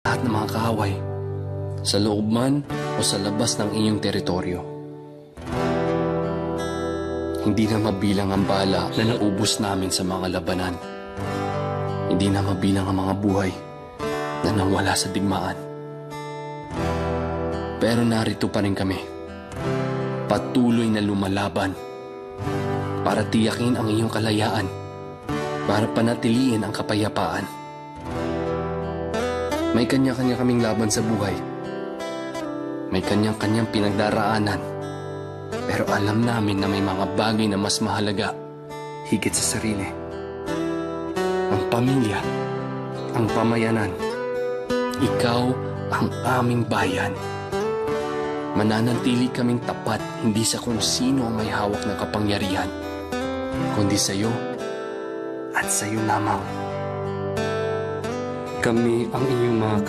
lahat ng mga kaaway, sa loob man o sa labas ng inyong teritoryo. Hindi na mabilang ang bala na naubos namin sa mga labanan. Hindi na mabilang ang mga buhay na nawala sa digmaan. Pero narito pa rin kami. Patuloy na lumalaban para tiyakin ang iyong kalayaan, para panatiliin ang kapayapaan. May kanya-kanya kaming laban sa buhay. May kanyang-kanyang pinagdaraanan. Pero alam namin na may mga bagay na mas mahalaga higit sa sarili. Ang pamilya, ang pamayanan, ikaw ang aming bayan. Mananatili kaming tapat hindi sa kung sino ang may hawak ng kapangyarihan, kundi sa iyo at sa iyo lamang. Kami ang iyong mga